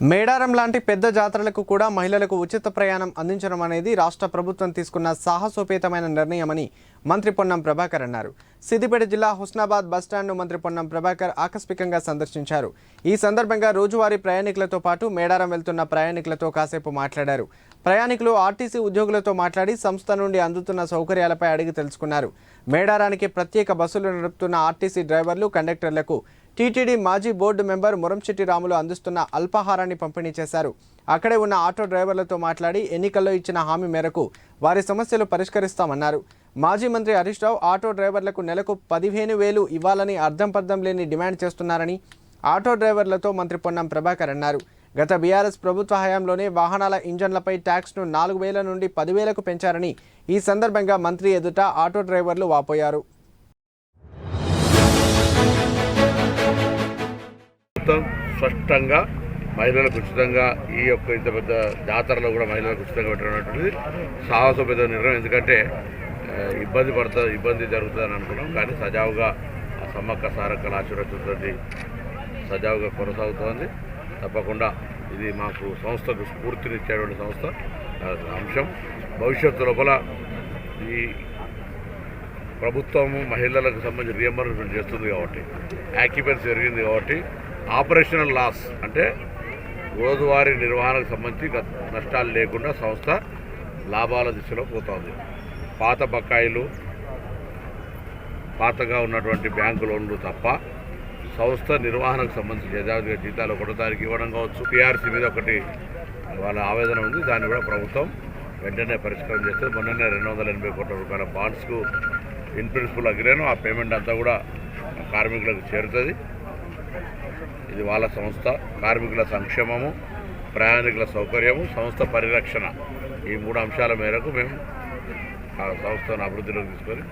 మేడారం లాంటి పెద్ద జాతరలకు కూడా మహిళలకు ఉచిత ప్రయాణం అందించడం అనేది రాష్ట్ర ప్రభుత్వం తీసుకున్న సాహసోపేతమైన నిర్ణయమని మంత్రి పొన్నం ప్రభాకర్ అన్నారు. సిద్దిపేట జిల్లా హుస్నాబాద్ బస్టాండ్ను మంత్రి పొన్నం ప్రభాకర్ ఆకస్మికంగా సందర్శించారు. ఈ సందర్భంగా రోజువారీ ప్రయాణికులతో పాటు మేడారం వెళ్తున్న ప్రయాణికులతో కాసేపు మాట్లాడారు. ప్రయాణికులు ఆర్టీసీ ఉద్యోగులతో మాట్లాడి సంస్థ నుండి అందుతున్న సౌకర్యాలపై అడిగి తెలుసుకున్నారు. మేడారానికి ప్రత్యేక బస్సులు నడుపుతున్న ఆర్టీసీ డ్రైవర్లు కండక్టర్లకు టీటీడీ మాజీ బోర్డు మెంబర్ మురంశెట్టి రాములు అందిస్తున్న అల్పాహారాన్ని పంపిణీ చేశారు. అక్కడే ఉన్న ఆటో డ్రైవర్లతో మాట్లాడి ఎన్నికల్లో ఇచ్చిన హామీ మేరకు వారి సమస్యలు పరిష్కరిస్తామన్నారు. మాజీ మంత్రి హరీష్ రావు ఆటో డ్రైవర్లకు నెలకు పదిహేను వేలు ఇవ్వాలని అర్థం పర్థం లేని డిమాండ్ చేస్తున్నారని ఆటో డ్రైవర్లతో మంత్రి పొన్నం ప్రభాకర్ అన్నారు. గత బీఆర్ఎస్ ప్రభుత్వ హయాంలోనే వాహనాల ఇంజన్లపై ట్యాక్స్ను నాలుగు వేల నుండి పదివేలకు పెంచారని ఈ సందర్భంగా మంత్రి ఎదుట ఆటో డ్రైవర్లు వాపోయారు. మొత్తం స్పష్టంగా మహిళలకు ఉచితంగా ఈ యొక్క ఇంత పెద్ద జాతరలో కూడా మహిళలకు ఉచితంగా పెట్టినటువంటిది సాహసోపేత నిర్ణయం. ఎందుకంటే ఇబ్బంది పడుతుంది ఇబ్బంది జరుగుతుందని అనుకున్నాం. కానీ సజావుగా ఆ సమ్మక్క సారక్కల ఆశీర్వచనతో సజావుగా కొనసాగుతోంది. తప్పకుండా ఇది మాకు సంస్థకు స్ఫూర్తినిచ్చేటువంటి సంస్థ. అంశం భవిష్యత్తు లోపల ఈ ప్రభుత్వము మహిళలకు సంబంధించి రియంబర్స్మెంట్ చేస్తుంది కాబట్టి. యాక్యుపెన్స్ జరిగింది కాబట్టి ఆపరేషనల్ లాస్ అంటే రోజువారీ నిర్వహణకు సంబంధించి నష్టాలు లేకుండా సంస్థ లాభాల దిశలో పోతుంది. పాత బకాయిలు పాతగా ఉన్నటువంటి బ్యాంకు లోన్లు తప్ప సంస్థ నిర్వహణకు సంబంధించి యథావిధిగా జీతాలు ఒకటో తారీఖు ఇవ్వడం కావచ్చు. పిఆర్సీ మీద ఒకటి వాళ్ళ ఆవేదన ఉంది. దాన్ని కూడా ప్రభుత్వం వెంటనే పరిష్కారం చేస్తే మొన్ననే రెండు వందల ఎనభై కోట్ల రూపాయల బాండ్స్కు ఇన్ ప్రిన్సిపల్ అగ్రేను ఆ పేమెంట్ అంతా కూడా కార్మికులకు చేరుతుంది. ఇది వాళ్ళ సంస్థ కార్మికుల సంక్షేమము ప్రయాణికుల సౌకర్యము సంస్థ పరిరక్షణ. ఈ మూడు అంశాల మేరకు మేము ఆ సంస్థను అభివృద్ధిలోకి తీసుకొని